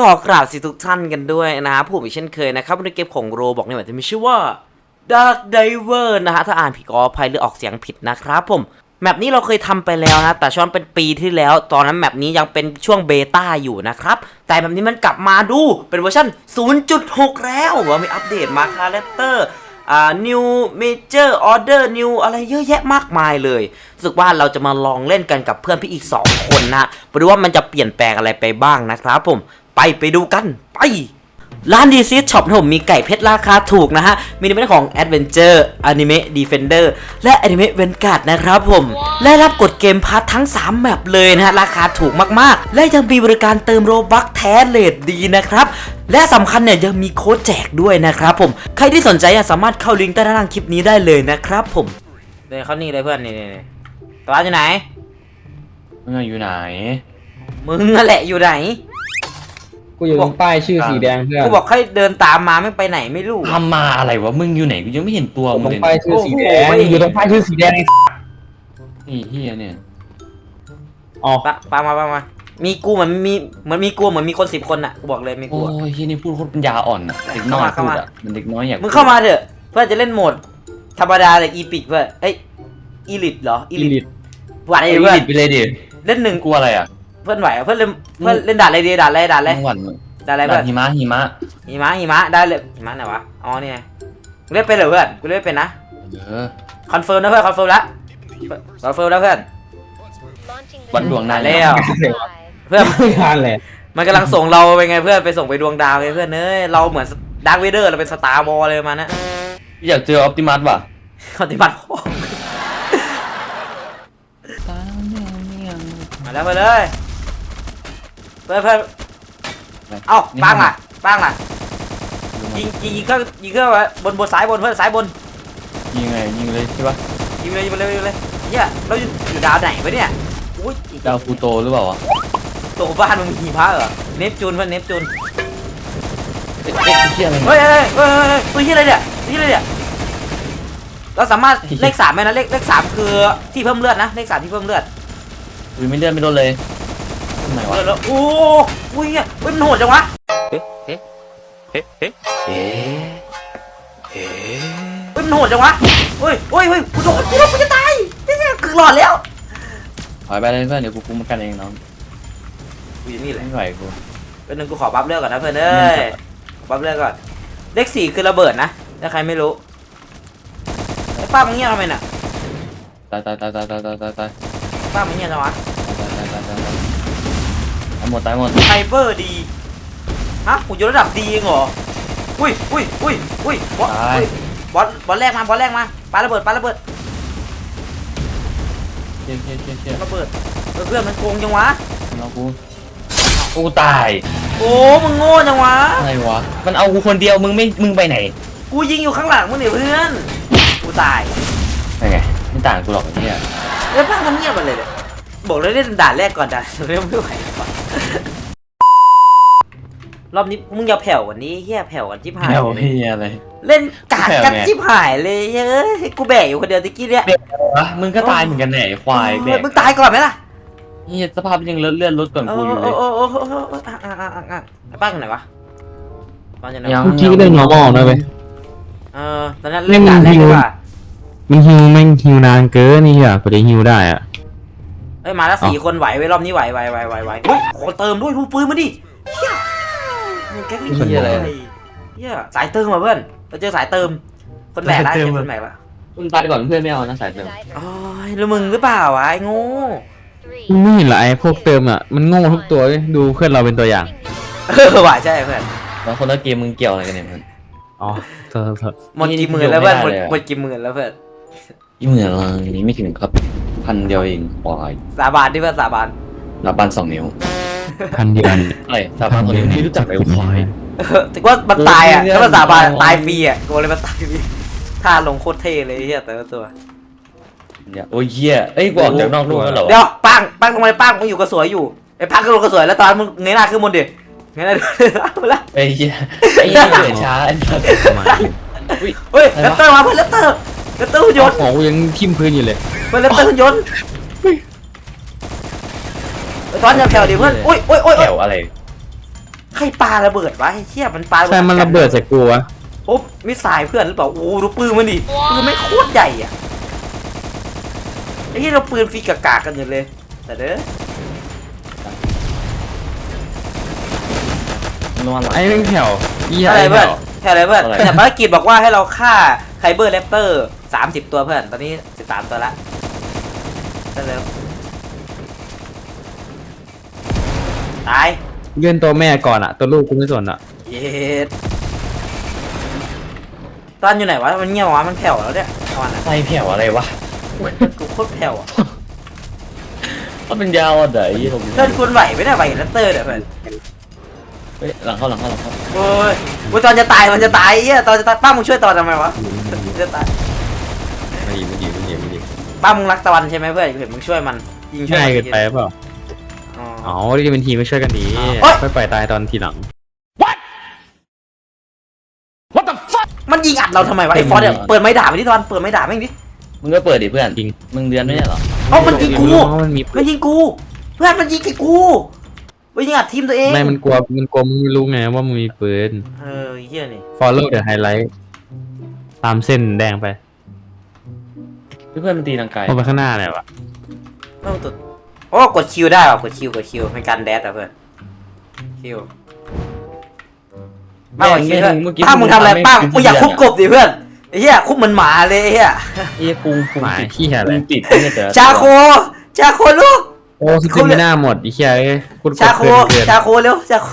ก็ขอกราบสิทุกท่านกันด้วยนะครับผมอีกเช่นเคยนะครับในเกมของโรบอกในวันที่มีชื่อว่า Dark Diver นะฮะถ้าอ่านผิดก็อภัยหรือออกเสียงผิดนะครับผมแมปนี้เราเคยทำไปแล้วนะ แต่ช่วงเป็นปีที่แล้ว ตอนนั้นแมปนี้ยังเป็นช่วงเบต้าอยู่นะครับ แต่แบบนี้มันกลับมาดูเป็นเวอร์ชัน0.6 แล้วว่ามีอัปเดตมาคาแรคเตอร์อ่า new major order new อะไรเยอะแยะมากมายเลยรู้สึกว่าเราจะมาลองเล่นกันกับเพื่อนพี่อีก 2 คนนะไปดูว่ามันจะเปลี่ยนแปลงอะไรไปบ้างนะครับผม ไปไปดูกัน ไปร้านดีซีช็อปผมมีไก่เพชรราคาถูกนะฮะ มีในเรื่องของ Adventure Anime Defender และ Anime Vanguard นะครับผม และรับกดเกมพาร์ททั้ง 3 แมปเลยนะฮะ ราคาถูกมากๆ และยังมีบริการเติมโรบัคแท้เลทดีนะครับ และสำคัญเนี่ยยังมีโค้ดแจกด้วยนะครับผม ใครที่สนใจอะสามารถเข้าลิงก์ใต้ด้านล่างคลิปนี้ได้เลยนะครับผมเดินเข้านี่เลยเพื่อนนี่นี่นี่ตัวอยู่ไหนมึงอะอยู่ไหน มึงนั่นแหละอยู่ไหน กูอยู่ตรงป้ายชื่อสีแดงเพื่อนกูบอกให้เดินตามมาไม่ไปไหนไม่รู้ทำมาอะไรวะมึงอยู่ไหนกูยังไม่เห็นตัวตมึรงงเลยป้ายเนี่ยชื่อสีแดงโอ้โหอยู่ตรงป้ายชื่อสีแดงไอ้นี่เฮียเนี่ยอ๋อปะปามาปามา มีกูเหมือนมีเหมือนมีกูเหมือนมีคนสิบคนอะกูบอกเลยมีโอ้กูอะ ยเฮียนี่พูดโคตรปัญญาอ่อนอะเด็กน้อยเข้าพูดมา อะมันเด็กน้อยอยากมึงเข้ามาเถอะเพื่อจะเล่นโหมด ธรรมดาเลยอีพิกเพื่อเอ้ยอีลิทเหรออีอีลิลิททหวานไอ้ไอ้เพื่เพื่ออนนไปเลยดิเล่นหนึ่งกลัวอะไรอะเพื่อนไหวอะเพื่อนเล่นเพื่อนเล่นด่านอะไรดีด่านอะไรด่านอะไรทั้งวันด่านอะไรด่าเพื่อนนหิมะหิมะหิมะหิมะได้เลยหิมะไหนวะอ๋อเนี่ยกูเล่นเป็นเหรอเพื่อนกูเล่นเป็นนะเออคอนเฟิร์มนะเพื่อนคอนเฟิร์มละคอนเฟิร์มแล้วเพื่อนวัดดวงนายแล้วเพื่อนไม่ทานแหละมันกำลังส่งเราไปไงเพื่อนไปส่งไปดวงดาวไงเพื่อนเอ้ยเราเหมือนดาร์คเวเดอร์เราเป็นสตาร์บอลเลยประมาณนะอยากเจอออปติมัสว่ะปฏิบัติพ่อมาแล้วไปเลยเพื่อนเพื่อนเอ้าปังล่ะปังล่ะยิงยิงยิงเครื่องยิงเครื่องไว้บนบนซ้ายบนเพื่อนซ้ายบนยิงไงยิงเลยใช่ปะยิงเลยยิงไปเลยยิงไปเลยเนี่ยเราอยู่อยู่ดาวไหนวะเนี่ยอุ้ยดาวฟูโตหรือเปล่าวะตัวบ้านมึงมีหิมะเหรอเนปจูนเพื่อนเนปจูนเอ๊ะเอ๊ะเฮียอะไรเฮ้เนี่ยยเฮ้ยเฮ้ยเฮ้ยตัวที่อะไรเนี่ยตัวที่อะไรเนี่ยเราสามารถเลขสามไหมนะเลขเลขสามคือที่เพิ่มเลือดนะเลขสามที่เพิ่มเลือดอุ้ยไม่เลื่อนไม่โดนเลยทำไมวะเลยแล้วโอ้อุ้ยเนี่ยยมันโหดจังวะเอ๊ะเอ๊ะเอ๊ะเอ๊ะเอ๊ะอ๊ะเฮ้ยมันโหดจังวะเฮ้ยเฮ้ยเฮ้ยกูโดนกูโดนกูจะตายเนี่ยคือหลอดแล้วหอยไปเลยเพื่อนเดี๋ยวกูคุมันกันเองน้องกูอยู่นี่แหละไม่ไหวกูเป็นหนึ่งกูขอปั๊บเลือกก่อนนะเพื่อนเอ้ยปั๊บเลือกก่อนเลขสี่คือระเบิดนะถ้าใครไม่รู้ป้ามึงเงี้ยบทำไมน่ะตายตายตายตายตายตายป้ามึงเงี้ยบจังวะ หมดตายหมดไฮเปอร์ดี ฮะกูอยู่ระดับดีเองเหรอ อุ้ยอุ้ยอุ้ยอุ้ยบอสตายอุ้ยบอสบอสแรกมาบอสแรกมาปาระเบิดปาระเบิดเชี่ยเชี่ยเชี่ยเชี่ยระเบิดเออเพื่อนมันโกงจังวะน้องกูกูตาย โอ้มึงโง่จังวะอะไรวะ มันเอากูคนเดียวมึงไม่มึงไปไหน กูยิงอยู่ข้างหลังมึงเนี่ยเพื่อนกูตายยังไงไม่ต่างกูหรอกไอ้เนี่ยแล้วป้าทำเงียบไปเลยเนี่ยบอกเลยเล่นด่านแรกก่อนด่านเริ่มไม่ไหวก่อน รอบนี้มึงอย่าแผ่วกวันนี้เฮียแผ่วกันจิบหายแถวเลยพี่อะไร เล่นกากกันแผ่วไง จิบหายเลยเฮ้ยกูแบกอยู่คนเดียวตะกี้เนี่ยวะมึงก็ตายเหมือนกันแหน่ไอ้ควายแบเฮ้กมึงตายก่อนไหมล่ะนี่สภาพยังเลือดเลือดลดก่อนโอ้กูอยู่เลโอ้ยโอ้โอ้โอ้โอ้อะอะอะอะอะป้าอยู่ไหนวะป้าอยู่ไหนยัวะงเมื่อกี้เล่น normal นะเว้ย เออตอนนั้นเล่นด่านแรกเล่นดีฮิวกว่ามันฮิวแม่งฮิวนานเกินนี่อะพอได้ฮิวได้อะ เอ้ยมาแล้วสี่คนไหวไว้ยรอบนี้ไหวไหวไหวไหวไหวเฮ้ยขอเติมด้วยดูปืนมาดิเฮียมึงแก๊งนี่เฮียอะไรเฮียสายเติมมาเพื่อนเราเจอสายเติม คนแบกแล้วเจอคนแบกแล้วมึงตายก่อนเพื่อนไม่เอานะสายเติมโอ้ยแล้วมึงหรือเปล่าวะไอ้โง่มึงไม่เห็นเหรอไอ้พวกเติมอะมันโง่ทุกตัวเลยดูเพื่อนเราเป็นตัวอย่างเออว่ะใช่เพื่อนแล้วคนละเกมมึงเกี่ยวอะไรกันเนี่ยมันอ๋อโทษโทษหมดกี่หมื่นแล้วเพื่อนหมดไม่ได้เลยอะหมดกี่หมื่นแล้วเพื่อน ยี่เหมือนอะไรนี่ไม่ถึงครับ พันเดียวเองควายสาบานดิเพื่อนสาบานรับบันสองนิ้วพันเดียวนี่อะไรสาบานคนนี้ไม่รู้จักเลยควายเออแต่ว่ามันตายอะเรื่องถ้ามันสาบานเรื่องตายฟรีอะกูเลยมันตายฟรีท่าลงโคตรเท่เลยไอ้เฮียแต่ละตัวเนี่ยโอ้ยเหี้ยเอ้ยกูออกจากนอกรูแล้วเหรอเดี๋ยวปังปังทำไมปังมึงอยู่กระสวยอยู่ไอ้ปังก็ลงกระสวยแล้วตอนมึงเงยหน้าขึ้นบนดิเงยหน้าขึ้นมาแล้วไอ้เหี้ยไอ้เหี้ยเกิดช้าไอ้สัสประมาณนี้เฮ้ยอะไรเลวะตเตอร์มาเพื่อนเลตเตอร์ เลตเตอร์หุ่นยนต์ของกูยังทิ่มพื้นอยู่เลยเพื่อนเลตเตอร์หุ่นยนต์ไอ้ตอนอย่าแผ่วดิเพื่อนอุ้ยอุ้ยอุ้ยแถอุ้ยวอะไรรปาระเบิดวะไอ้เหี้ยมันปาใช่มันระเบิดใส่กูวะโอ้มิสไซล์เพื่อนหรือเปล่าโอ้ดูปืนมันดิปืนไม่โคตรใหญ่อะไอ้เหี้ยเราปืนฟรีกากากๆกันอยู่เลย แต่เด้อนวลไอ้เรื่องแถวอีอะไรไอ้แถเพื่อนวแค่อะไรเพื่อนอะไร แต่ภารกิจบอกว่าให้เราฆ่า ไคเบอร์แรปเตอร์สามสิบตัวเพื่อน ตอนนี้สิบสามตัวละได้แล้วตาย เลื่อนตัวแม่ก่อนอะตัวลูกกูไม่สนอะเย็ดตอนอยู่ไหนวะ มันเงียบวะ มันแผ่วแล้วเนี่ยตอนน่ะไฟแผ่วอะไรวะกูโคตรแผ่วอะก็เป็นยาวอะเดี๋ยวไอ้ผมเพื่อนคุณไหวไหมเนี่ยไหวแรปเตอร์เนี่ยเพื่อน เฮ้ยหลังเข้าหลังเข้าหลังเข้าโอ้ยโอ้ยตอนจะตายมันจะตายไอ้เหี้ยตอนจะตายป้ามึงช่วยตอนทำไมวะจะตายไม่ดีไม่ดีไม่ดีไม่ดีป้ามึงรักตะวันใช่ไหมเพื่อนกูเห็นมึงช่วยมันยิงช่วยง่ายมัเกินไปเปล่าอ๋อ อ๋อที่จะเป็นทีมไม่ช่วยกันดีโอ๊ยค่อยปล่อยตายตอนทีหลังมันยิงอัดเราทำไมวะไอ้ฟอสเนี่ยเปิดไม้ด่าไปดิตอนเปิดไม้ด่าแม่งดิมึงก็เปิดดิเพื่อนจริง มึงเรียนไม่ใช่เหรอ เอ้ามันยิงกู อ๋อมันมีมันยิงกู เพื่อนมันยิงไอ้กู มันยิงอัดทีมตัวเองไม่มันกลัวมันกลัวมึงไม่รู้ไงว่ามึงมีปืน เออไอ้เหี้ยนี่ follow the highlight ตามเส้นแดงไปเพื่อนมันตีทางไกลมองไปข้างหน้าเลยวะต้องตุดโอ้กดคิวได้ว่ะกดคิวกดคิวเป็นการแดดอะเพื่อนคิวมากกว่าคิวเพื่อนเมื่อกี้ป้ามึงทำอะไรป้ามึงอยากคุบกบดิเพื่อนไอ้เหี้ยคุบเหมือนหมาเลยไอ้เหี้ยไอ้ปุงปุงหมาติดขี้อะไรปุงติดไม่ใช่แต่ละชาโคชาโคลูก โอ้สกิลไม่น่าหมดอีเคียเอ้ยกูกดชาโคเกินเกินชาโคเร็วชาโค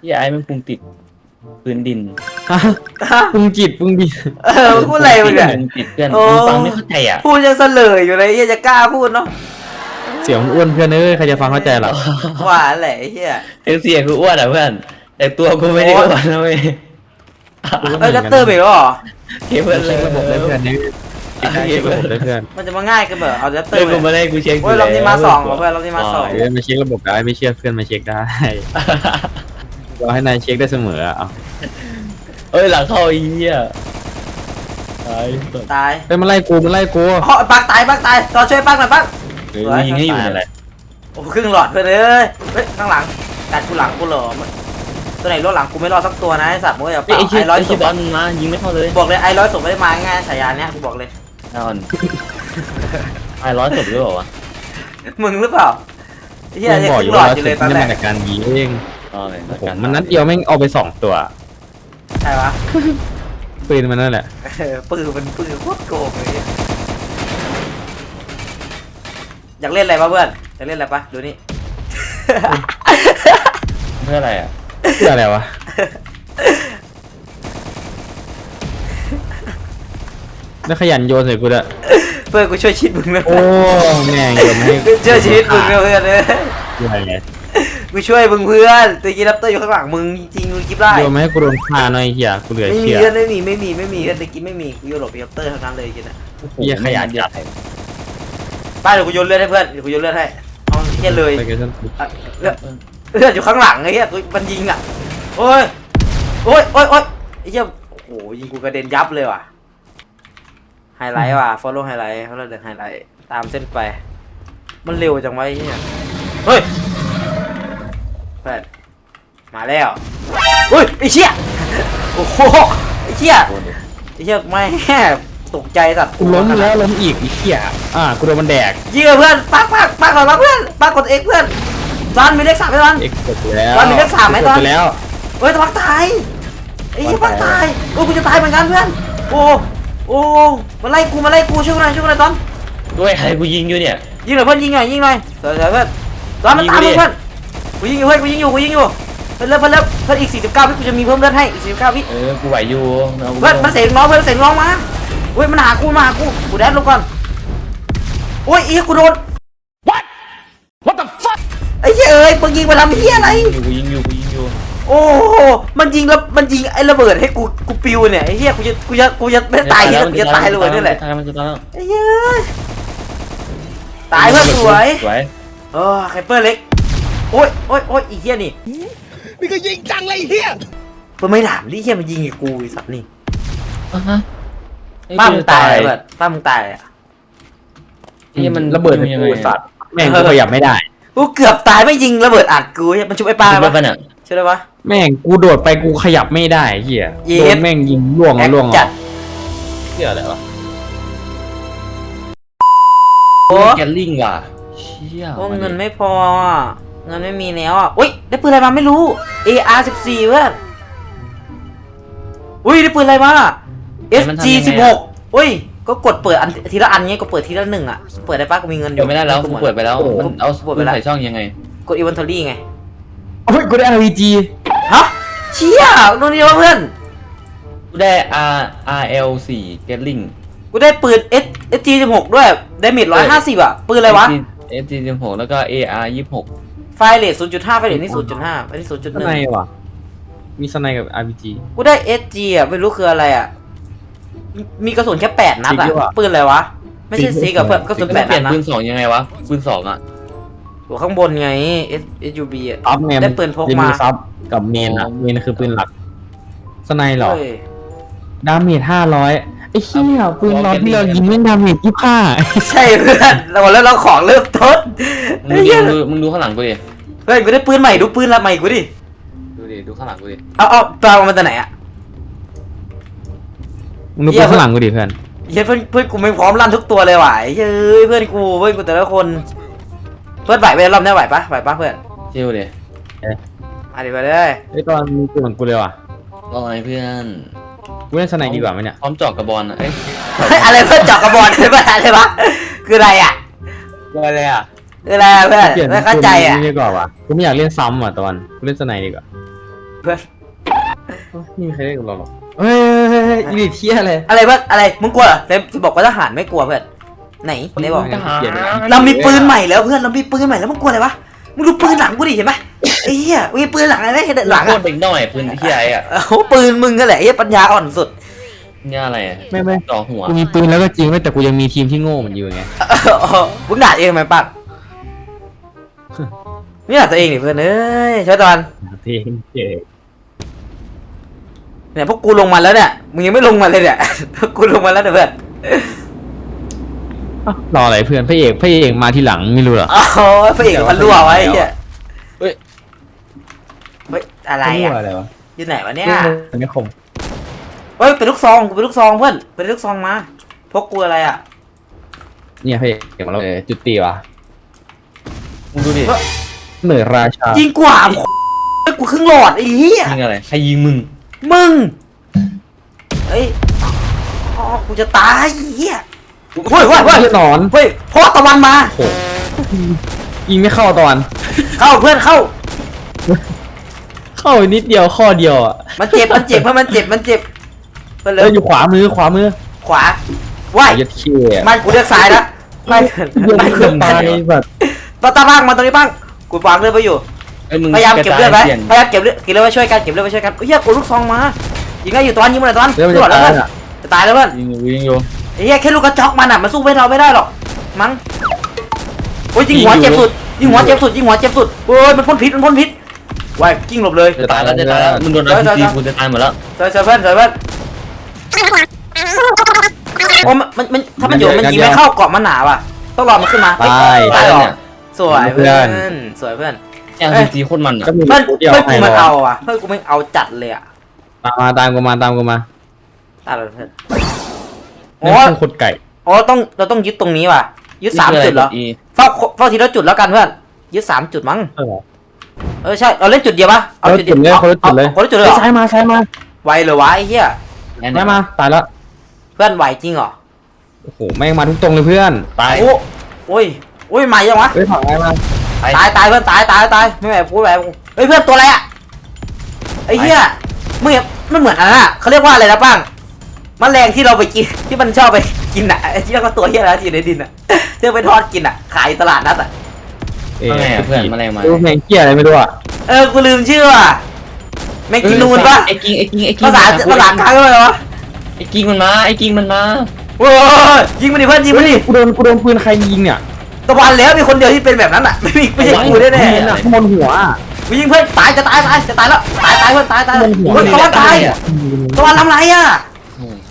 ที่ไอ้มันปุงติดพื้นดินฮะปุงจิตปุงดิเออพูดอะไรมึงเนี่ยปุงติดเพื่อนโอ้มึงฟังไม่เข้าใจอะพูดยังเสลยอยู่เลยไอ้เหี้ยจะกล้าพูดเนาะเสียงอ้วนเพื่อนเอ้ยใครจะฟังเข้าใจหรอว่าแหละไอ้เหี้ยเสียงเสียงคืออ้วนอะเพื่อนแต่ตัวกูไม่ได้อ้วนนะเว้ยเอ้ยแรปเตอร์ไปแล้วเหรอเฮ้ยเพื่อนเช็คระบบเลยเพื่อนนี่ เฮ้ยเช็คเพื่ระอนบบเลยเพื่อนมันจะมาง่ายกันเบอเอาแรปเตอเฮ้ยร์กูไปมาได้กูเช็คโอ้ยรอบนี้มาสองว่ะเพื่อนรอบนี้มาสองเออมาเช็คระบบได้ไม่เชื่อเพื่อนมาเช็คได้เราให้นายเช็คได้เสมออะเอาเอ้ยหลังเข้าไอ้เหี้ยตายตายเฮ้ยมันไล่กูมันไล่กูอ๋อปักตายปักตายตอนช่วยปักหน่อยปัก เฮ้ยยิงให้อยู่เนี่ยแหละโอ้ครึ่งหลอดเพื่อนเอ้ยเฮ้ยข้างหลังกัดกูหลังกูเหรอมันตัวไหนรถหลังกูไม่รอดสักตัวนะไอ้สัตว์มึงอย่าเฮ้ยเป่าไอ้เชี่ยไอ้ร้อยไอ้ศเชี่ยพบอลมายิงไม่เข้าเลยบอกเลยไอ้ร้อยศพไม่ได้มาง่ายฉายาเนี้ยกูบอกเลย นอนไอ้ร้อยศพหรือเปล่าวะมึงหรือเปล่าไอ้เหี้ยมึงยังบอกคอรึ่ยู่งหลอว่าดอยู่เลยตอนนี่แรมักนจากการยิงเองอ๋อเลยโอ้โหมันนัดเดียวแม่งเอาไปสองตัวใช่ปะปืนมันนั่นแหละเออปืนมันปืนโคตรโกงเลยอยากเล่นอะไรปะเพื่อนอยากเล่นอะไรปะดูนี่ เพื่ออะไรอะเพื่ออะไรวะ แล้วขยันโยนใส่กูด้วยเพื่อนกูช่วยชีวิตมึงนะโอ้แม่งโยนให้กูช่วยชีวิตมึงนะเพื่อนเอ้ยอะไรไงกูช่วยมึงเพื่อนตัวกีรับเตอร์อยู่ข้างหลังมึงจริงๆมึงกิบได้โยนมาให้กูโดนฆ่าหน่อยเฮียกูเหลือไม่มีเชื่อเพื่อนไม่มีไม่มีไม่มีเพื่อนตะกี้ไม่มีกูโยนหลบกีรับเตอร์เท่านั้นเลยกินอะเฮียขยันจัดป้าเดี๋ยวกูโยนเลือดให้เพื่อนเดี๋ยวกูโยนเลือดให้เอาเฮียเลยไปกันอะเลือดเลือดอยู่ข้างหลังไอ้เหี้ยกูมันยิงอะโอ้ยโอ้ยโอ้ยโอ้ยไอ้เหี้ยโอ้โหยิงกูกระเด็นยับเลยว่ะ ไฮไลท์ว่ะ follow ไฮไลท์เขาเรียกไฮไลท์ตามเส้นไป มันเร็วจังวะไอ้เหี้ยเฮ้ยเพื่อนมาแล้วเฮ้ยไอ้เชี่ยโอ้โหไอ้เชี่ยไอ้เชี่ยไม่แห่ตกใจสัตว์กูล้มแล้วล้มอีกไอ้เหี้ยอ่ากูโดนมันแดกยิงเลยเพื่อนปักปักปักก่อนมาเพื่อนปักกดเอ็กเพื่อนตอนมีเลขสามไหมตอนเอ็กซ์กดไปแล้วตอนนี้เลขสามไหมตอนกดไปแล้วเฮ้ยตะปักตายไอ้ยี่ปักตายโอ้ยกูจะตายเหมือนกันเพื่อนโอ้ โอ้มาไล่กูมาไล่กูช่วยกูหน่อยช่วยกูหน่อยตอนด้วยใครกูยิงอยู่เนี่ย ยิงหน่อยเพื่อนยิงหน่อยยิงหน่อยเดี๋ยวเดี๋ยวเพื่อนตอนมันตามยิมึงงไปดิเพื่อนกูยิงอยู่เพื่อนกูยิงอยู่กูยิงอยู่เพื่อนเลิฟเพื่อนเลิฟเพื่อนอีก49วิกูจะมีเพิ่มเลือดให้อีก49วิเออกูไหวอยู่ากูเพื่อนมันเสียงน้องเพื่อนเสียงน้องมาเฮ้ยมันหากูมาหากูกูแดนลงก่อนโอ้ยอีกูโดน what what the fuck ไอ้เหี้ยเอ้ยมึงยิงไปทำเหี้ยอะไรกูยิงอยู่กูยิงอยู่ โอ้โห มันยิงแล้วมันยิงไอ้ระเบิดให้กูกูปิวเนี่ยไอ้เหี้ยกูจะกูจะกูจะไม่ตายเนี่ยกูจะตายเลยนี่แหละตายมันจะตายแล้วไอ้เหี้ยตายเพื่อนสวยสวยเออไคเปอร์เล็กโอ้ยโอ้ยโอ้ยอีเหี้ยนี่นี่ก็ยิงจังเลยเฮียเพื่อไม่ถามดิเหี้ยมันยิงไอ้กูไอ้สัตว์นี่อะฮะป้ามึงตายเบิดป้ามึงตายอะนี่มันระเบิดในยังกูไงสัตว์แม่งกูขยับไม่ได้กูกูเกือบตายไม่ยิงระเบิดอัดกูเหี้ยมันชุบไอ้ปลาชุบปะไปปะเนี่ยใช่ไหมวะ แม่งกูโดดไปกูขยับไม่ได้เฮียเย็ด โดนแม่งยิงล่วงแอคล่วงจัดเชื่ออะไรวะโอ้แกลลิงว่ะเชี่ยโอ้เงินไม่พออะเงินไม่มีแล้วอะอุ้ยได้ปืนอะไรมาไม่รู้ AR 14เว้ยอุ้ยได้ปืนอะไรมา SG 16อุ้ยก็กดเปิดอันทีละอันเงี้ยก็เปิดทีละหนึ่งอะเปิดได้ปะกูมีเงินอเดี๋ยยู่วไม่ได้แล้วกูเปิดไปแล้วมันเอาเปิดไปแล้ว ใส่ช่องยังไง กด inventory ไงเฮ้ยกูได้ RPG ฮะเชี่ยโดนเดียวะเพื่อน กูได้ R R L 4แกลลิงกูได้ปืน S SG 16ด้วยได้มิด150อะ ปืนอะไรวะ S G 16แล้วก็ A R 26ไฟเลท0.5ไฟเลทนี่0.5ไฟเลทสไน0.1ว่ะมีสไนกับ RPG กูได้ SG อะไม่รู้คืออะไรอะ มีกระสุนแค่8นัดอะซิกด้วยปืนอะไรวะ ไม่ใช่ซิซิกกกับเพื่อนกระสุนจะแปดเปลี่นัยดนนะปืนสองยังไงวะ ปืนสองอะ อยู่ข้างบนไง S SUB อะ ซับไงได้ปืนพกมา ซับกับเมนอะอ๋อเมนคือปืนหลักสไนเหรอ เฮ้ย ดาเมจห้าร้อยไอ้เหี้ยปืนตอนที่เรายิงแม่งดาเมจยี่ห้าใช่เพื่อนเราแล้วเราของเริ่มต้นมึงดูมึงดูมึงดูข้างหลังกูดิ เพื่อนกูได้ปืนใหม่ดูปืนละใหม่กูดิ ดูดิ ดูข้างหลังกูดิ เอาเอาปลามันตัวไหนอะมึงดูปืนข้างหลังกูดิเพื่อน เฮ้ยเพื่อนเพื่อนกูไม่พร้อมลั่นทุกตัวเลยว่ะเฮ้ยเพื่อนกูเพื่อนกูแต่ละคน เพื่อนไหวไปรอบนี้ไหวปะไหวปะเพื่อนเชี่ยวดิมาดิไปเลยไอ้ตอนมีปืนของกูเลยว่ะรอไงเพื่อนกูเล่นสไนดีกว่าไหมเนี่ยพร้อมจอกกระบอลอะเอ้ยเฮ้ยอะไรเพื่อนเจอกกระบอกอะไรปะอะไรปะคืออะไรอะอะไรอะคืออะไรอะเพื่อนเปลี่ยนไม่เข้าใจอะปืนดีกว่าว่ะกูไม่อยากเล่นซ้ำอะตอนกูเล่นสไนดีกว่าเพื่อนไม่มีใครเล่นกับเราหรอกเฮ้ยเฮ้ยเฮ้ยอีลิทเทียอะไรอะไรเพื่อนอะไรมึงกลัวเหรอแต่บอกว่าทหารไม่กลัวเพื่อน ไหนไหนบอกทหารเรามีปืนใหม่แล้วเพื่อนเรามีปืนใหม่แล้วมึงกลัวอะไรวะมึงดูปืนหลังกูดิเห็นไหมไอ้เหี้ยมีปืนหลังอะไรเห็นหลังโคอะตรเด็กน้อยปืนเฮียไอ้อะโอ้โหปืนมึงก็แหละไอ้เหี้ยปัญญาอ่อนสุดเนี่ยอะไรอะไม่ไม่จอกหัวกูมีปืนแล้วก็จริงเว้ยแต่กูยังมีทีมที่โง่เหมือนอยู่ไงมึงด่าเองไหมปักนี่ด่าตัวเองดิเพื่อนเอ้ยช่วยตอนทีมเจ๋เนี่ยพวกกูลงมาแล้วเนี่ยมึงยังไม่ลงมาเลยเนี่ย พวกกูลงมาแล้วเนี่ยเพื่อน อ้าวรออะไรเพื่อนพระเอกพระเอกมาทีหลังไม่รู้เหรออ๋อพระเอกมันรั่วไว้ไอ้เหี้ยเฮ้ย เฮ้ยอะไรรั่วอะอะไรวะอยู่ไหนวะเนี่ยมันไม่คมเฮ้ยเป็นลูกซองกูเป็นลูกซองเพื่อนเป็นลูกซองมาพกกูอะไรอะ เนี่ยพระเอกมาแล้วเออจุดตีว่ะมึงดูดิเหนือราชายิงกว่าเฮ้ยกูครึ่งหลอดไอ้เหี้ยยิงอะไรใครยิงมึงมึงเฮ้ยอ๋อกูจะตายไอ้เหี้ย เฮ้ยเฮ้ยเฮ้ยเหี้ยหนอน เฮ้ยเพราะตะวันมาโอ้โหยิงไม่เข้าตอน เข้าเพื่อนเข้า เข้านิดเดียวข้อเดียวอะมันเจ็บมันเจ็บเพื่อนมันเจ็บมันเจ็บเพื่อนเลเออยอยู่ขวามือขวามือขวาว่ายยัดเขี้ยมันกูเลือกซ้ายนะไม่เยี่ยมไม่กูเกือบตายแบบตาตาบ้างมาตรงนี้บ้าง กูวางเลือดไปอยู่ เอ้ยมึงพยายามเก็บเลือดไว้ปลี่ยนพยายามเก็บเลือดเก็บเลือดไว้ช่วยกันเก็บเลือดไว้ช่วยกันเฮ้ยกูลูกซองมา ยิงได้อยู่ตอนยิงมาหน่อยตอนเริ่มตรวจจะแล้วตายเพื่อนอะจะตายแล้วเพื่อนยิงอยู่ยิงอยู่ ไอ้เหี้ยแค่ลูกกระจอกมันอะมันสู้เว้เราไม่ได้หรอกมั้งโอ้ยยิงหัวเจ็บสุดยิงหัวเจ็บสุดยิงหัวเจ็บสุดโอ้ยมันพ่นพิษมันพ่นพิษว่ายกิ้งหลบเลยจะตายแล้วจะตายแล้วมึงโดนเดี๋อายวร์พีเดี๋ยวกูจะตายหมดแล้วสวยสวยเพื่อนสวยเพื่อนโอ้มันมันมันถ้ามันอยู่มันยิงไม่เข้าเกาะมันหนาว่ะต้องรอมันขึ้นมาเอ้ยตายตายหรอเนี่ยสวยเพื่อเพื่อนนสวยเพื่อนอาร์พีโคตรมันอะก็มีเพื่อนเดียวเพื่อนกูให้มันเราเอาอะเพื่อนกูไม่เอาจัดเลยอะตามมาตามกูมาตามกูมาตายเลยเพื่อน นี่โอ้คือคนไก่อ๋อต้องเราต้องยึดตรงนี้ว่ะ ยึดสามจุดเหรออีเฝ้าเฝ้าทีละจุดแล้วกันเพื่อนยึดสามจุดมั้งเออเออใช่เราเล่นจุดเดียวปะเอาคนละจุดเลยอาคนละจุดเลยอาคนละจุดเลยเหรอซ้ายมาซ้ายมาไวเลยวะไอ้เหี้ยแน่นซ้ายมาตายแล้วเพื่อนไหวจริงเหรอโอ้โหแม่งมาทุกตรงเลยเพื่อนตายโอ้โอ้ยโอ้ยมายังวะเฮ้ยฝั่งซ้ายมาตายตายเพื่อนตายตายตายไม่ไหวพูดแบบเฮ้ยเพื่อนตัวอะไรอะไอ้เหี้ยมึงเนี่ยมันเหมือนอะไรอะเขาเรียกว่าอะไรนะป้าง มแมลงที่เราไปกินที่มันชอบไปกินอะไอ้ที่เรียกว่าตัวเหี้ยอะไรที่อยู่ในดินอะที่เอาไปทอดกินอะขายตลาดนัดอะเอ๊ะว่าไงอะเพื่อนแมลงมาดูเพลงเกี้ยอะไรไม่รู้อะเออ กูลืมชื่อว่ะแมงกินูนปะไอ้กิ้งไอ้กิ้งไอ้กิ้งภาษาภาษากลางก็เลยวะไอ้กิ้งมันมาไอ้กิ้งมันมาโอ้ยยิงมันดิเพื่อนยิงมันดิกูโดนกูโดนปืนใครยิงเนี่ยตะวันแล้วมีคนเดียวที่เป็นแบบนั้นอะไม่มีไม่ใช่กูแน่เห็นๆอะข้างบนหัวอะกูยิงเพื่อนตายจะตายตายจะตายแล้วตายตายเพื่อนตายตายข้างบนหัวเฮ้ยตะวันตายตะวันทำไรอะโอ้ย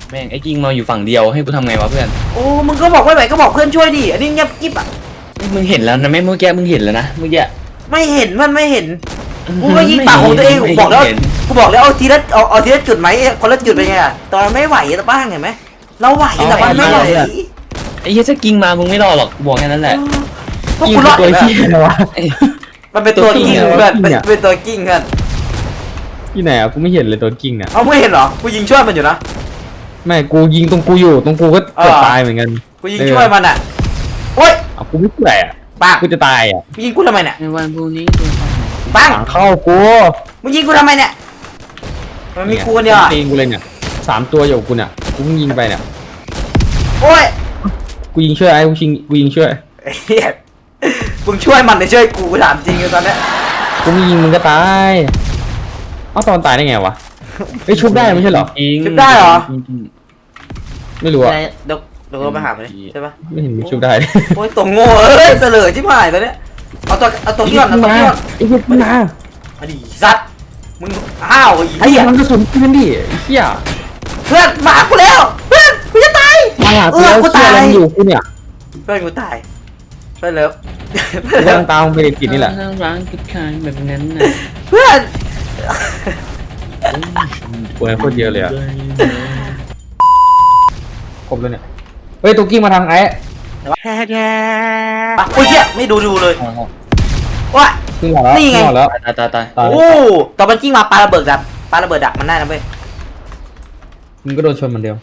แม่งไอ้กิ้งมาอยู่ฝั่งเดียวให้กูทำไงวะเพื่อนโอ้ มึงก็บอกไม่ไหวก็บอกเพื่อนช่วยดิ อันนี้เงียบกิ๊บอะเอ้ยมึงเห็นแล้วนะไม่เมื่อกี้มึงเห็นแล้วนะเมื่อกี้ ไม่เห็นมันไม่เห็น กูก็ยิงปากของตัวเองไม่บอกแล้วเห็นกูบอกแล้วเอาทีละเอาเอาทีละจุดไหมคนละจุดเป็นไงอะตอนไม่ไหวแต่บ้างเห็นไหมเราไหวแต่มันไม่ไหวไอ้เหี้ยถ้ากิ้งมามึงไม่รอดหรอกกูบอกแค่นั้นแหละพวกกูรอดตัวเห็นไหมเหี้ยอะไรวะมันเป็นตัวกิ้งตัวกิ้งเพื่อนเหรอเป็นเป็นตัวกิ้งเพื่อนที่ไหนอะกูไม่เห็นเลยตัวกิ้งเนี่ยเอาไม่เห็นเหรอ กูยิงช่วยมันอยู่นะ ไม่กูยิงตรงกูอยู่ตรงกูก็เออเกือบตายเหมือนกันกูยิงช่วยมันอะโอ๊ยเอากูไม่เปื่อยอะปังกูจะตายอะมึงยิงกูทำไมเนี่ยในวันพรุ่งนี้ปังหลังเข้ากูมึงยิงกูทำไมเนี่ยมันมีกูคนเดียวอะตีกูเลยเนี่ยสามตัวอยู่กับกูเนี่ยกูเพิ่งยิงไปเนี่ยโอ๊ยกูยิงช่วยไอ้กูยิงกูยิงช่วยไอ้เหี้ยมึงช่วยมันหรือช่วยกูกูถามจริงเลยตอนเนี้ยกูไม่ยิงมึงก็ตายเอ้าตอนตายได้ไงวะเฮ้ยชุบได้ไม่ใช่เหรอจริงชุบได้เหรอ ไม่รู้อะไหนเดี๋ยวเดี๋ยวเราไปหามันดิใช่ปะไม่เห็นมีชุบได้เลยโอ้ยตัวโง่เอ้ยเสลอชิบหายตัวเนี้ยเอาตัวเอาตัวที่ก่อนเอาตัวที่ก่อนไอ้พวกมันมาอดีสัตว์มึงอ้าวไอ้ไอ้เหี้ยมันกระสุนปืนดิไอ้เหี้ยเพื่อนมาหากูแล้วเพื่อนกูจะตายมาหาเอกูอแล้วกูเชี่ตายยอะไรอยู่กูเนี่ยเพื่อนกูตายเพื่อนเลิฟกูกำลังตามมึงไปกินนี่แหละนั่งร้านกินขายแบบนั้นน่ะเพื่อนกูให้โคตรเยอะเลยอะ ครบแล้วเนี่ย เฮ้ยตัวกิ้งมาทางไอ้ปะโอ้ยเหี้ยไม่ดูดูเลยว่าขึ้นมาแล้วนี่ไง ขึ้นมาแล้ว ตายตายตายตาย โอ้ตอนมันกิ้งมาปาระเบิดดักปาระเบิดดักมันได้นะเว้ยมึงก็โดนชนเหมือนเดิม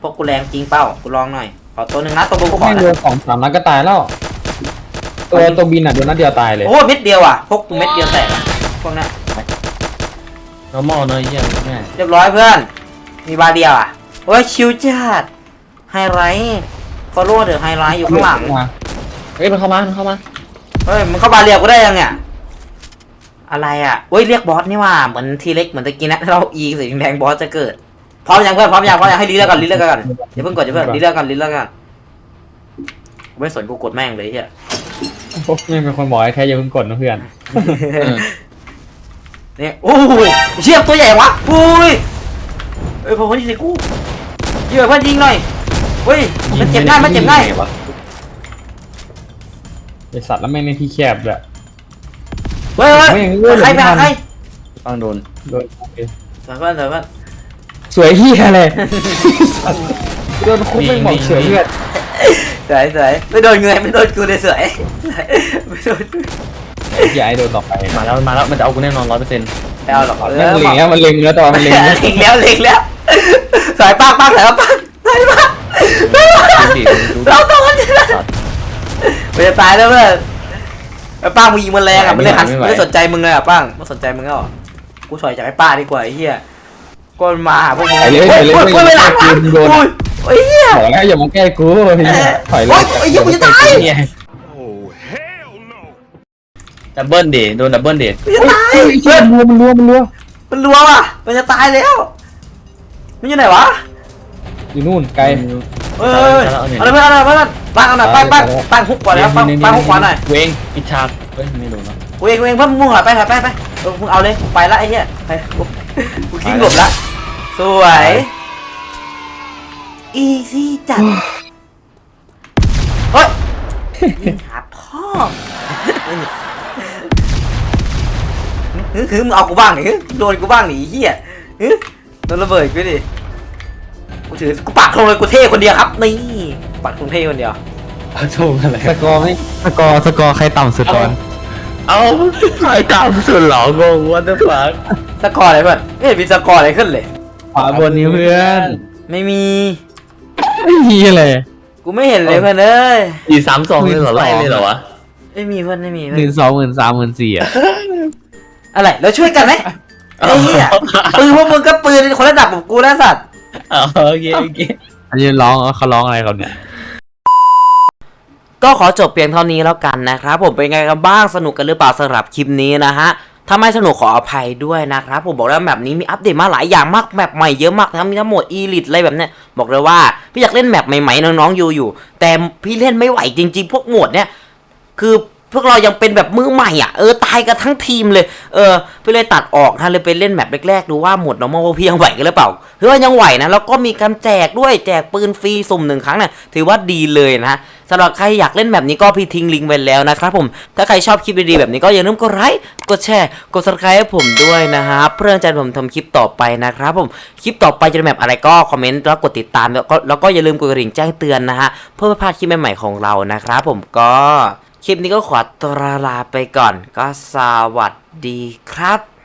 พวกกูแรงจริงเป้ากูลองหน่อยขอตัวหนึ่งนะตัวบนกูขอแม่งนะ โดนสองสามนัดก็ตายแล้ว ตัวตัวบินอะโดนนัดเดียวตายเลยโอ้เม็ดเดียวอะพวกกูเม็ดเดียวแตกอะพวกเนี้ยน้องมอเนยเยี่ยมแม่เรียบร้อยเพื่อน มีบาร์เดียวอะ โอ้ยชิวจัดไฮไลท์ฟอลโล่เดอะไฮไลท์อยู่ข้างหลังมาเฮ้ยมันเข้ามามันเข้ามาเฮ้ยมันเข้าบาเรียกูได้ยังเนี่ยอะไรอะเฮ้ยเรียกบอสนี่ว่าเหมือนทีเล็กเหมือนตะกี้นะเราอีสีแดงบอสจะเกิดพร้อมยังเพื่อนพร้อมยังพร้อมยังให้รีเลือกกันรีเลือกกันอย่าเพิ่งกดอย่าเพิ่งรีเลือกกันรีเลือกกันกูไม่สนกูกดแม่งเลยเฮียโอ้ไม่เป็นคนบอกให้แค่อย่าเพิ่งกดนะเพื่อนเออเนี่ยโอ้ยเชี่ยตัวใหญ่วะอุ้ยเฮ้ยพอคนที่สิกู ยิงแบบเพื่อนยิงหน่อยเฮ้ยมันเจ็บง่ายมันเจ็บง่ายไอสัตว์แล้วแม่งในที่แคบด้วยเฮ้ยเฮ้ยไม่อย่างนี้เลยใครไปหาใครฟังโดนโดนสวยเพื่อนสวยเพื่อนสวยเฮียเลยโดนคุกไม่บอกเฉยเพื่อนสวยสวยไม่โดนเงยไม่โดนกูเลยสวยไม่โดนกูอย่าให้โดนต่อไปมาแล้วมาแล้วมันจะเอากูแน่นอนร้อยเปอร์เซ็นต์ไม่เอาหรอกเอแม่งอเล็งแล้วมันเล็งแล้วต่อมันเล็งแล้วเล็งแล้วเล็งแล้ว สายป้าป้าสายป้าสายป้าดิเราต้องมันมันจะตายแล้วเพื่อนไอ้ป้ามึงยิงมันแรงอะมันเลยหันไม่สนใจมึงเลยอะป้างไม่สนใจมึงแล้วอะกูถอยจากไอ้ป้าดีกว่าไอ้เหี้ยก็มันมาหาพวกมึงไปเลยไปเลยโอ้ยโอ้ยเวลาหลังโดนโอ้ยโอ้ยเหี้ยบอกแล้วอย่ามาแก้กูถอยเลโอ้ยยไอ้เหี้ยกูจะตายเนี่ย Oh, hell no. ดับเบิลเดย์โดนดับเบิลเดย์กูจะตายเพื่เพื่ออนนรัวมันรัวมันรัวมันรัวว่ะมันจะตายแล้ว มันอยู่ไหนวะอยู่นู่นไกล เอ้ยเอาเลยเพื่อนเอาเลยเพื่อนป้างเอาหน่อยป้างป้างป้างฮุกก่อนแล้วป้างป้างฮุกก่อนหน่อยเวงปิดฉากเฮ้ยไม่โดนเนาะกูเองกูเองเพื่อนมึงถอยไปถอยไปไปเออมึงเอาเลยกูไปละไอ้เหี้ยไปกูกูกิ้งหลบละสวยอีซี่จัดเฮ้ยยิงหาพ่อฮึฮึมึงเอากูบ้างหนิฮึโดนกูบ้างหนิไอ้เหี้ยฮึ โดนระเบิดกูดิกูถือกูปักลงเลยกูเท่คนเดียวครับนี่ปักลงเท่คนเดียวโชว์อะไรสกอร์ไม่สกอร์สกอร์ใครต่ำสุดตอน เอาใครตามสุดเหรองงวันเดอร์ฟักสกอร์อะไรเพื่อนไม่เห็นมีสกอร์อะไรขึ้นเลย ขวาบนนี้เพื่อนไม่มี ไม่มีเลยกูไม่เห็นเลยเพื่อนเอ้ยสี่สามสองเลยเหรอไล่เลยเหรอวะไม่มีเพื่อนไม่มีหเพื่นึ่องนสองหมื่นสามหมื่นสี่อะอะไรเราช่วยกันไหม ไอ้เหี้ยปืนพวกมึงก็ปืนคนระดับกับกูแล้วสัตว์อ๋อโอเคโอเคอันนี้ร้องเขาร้องอะไรเขาเนี่ย ก็ขอจบเพียงเท่านี้แล้วกันนะครับ ผมเป็นไงกันบ้างสนุกกันหรือเปล่าสำหรับคลิปนี้นะฮะถ้าไม่สนุกขออภัยด้วยนะครับ ผมบอกแล้วแมปนี้มีอัปเดตมาหลายอย่างมากแมปใหม่เยอะมากนะครับมีทั้งหมดอีลิทอะไรแบบเนี้ยบอกเลยว่าพี่อยากเล่นแมปใหม่ๆน้องๆอยู่อยู่ แต่พี่เล่นไม่ไหวจริง ๆ พวกโหมดเนี้ยคือ พวกเรายังเป็นแบบมือใหม่อะเออตายกันทั้งทีมเลย เออไปเลยตัดออกนะเลยไปเล่นแมปแรกๆดูว่าหมด normal เพียงไหวกันหรือเปล่าเฮ้ยว่ายังไหวนะแล้วก็มีการแจกด้วยแจกปืนฟรีสุ่มหนึ่งครั้งเนี่ยถือว่าดีเลยนะสำหรับใครอยากเล่นแบบนี้ก็พี่ทิ้งลิงก์ไว้แล้วนะครับผมถ้าใครชอบคลิปดีๆแบบนี้ก็อย่าลืมกดไลค์กดแชร์กด subscribe ให้ผมด้วยนะฮะเพื่อใจผมทำคลิปต่อไปนะครับผมคลิปต่อไปจะเป็นแบบอะไรก็คอมเมนต์แล้วกดติดตามแล้วก็แล้วก็อย่าลืมกดกระดิ่งแจ้งเตือนนะฮะเพื่อไม่พลาดคลิปใหม่ๆของเรานะครับผมก็ คลิปนี้ก็ขอตรลาไปก่อน ก็สวัสดีครับ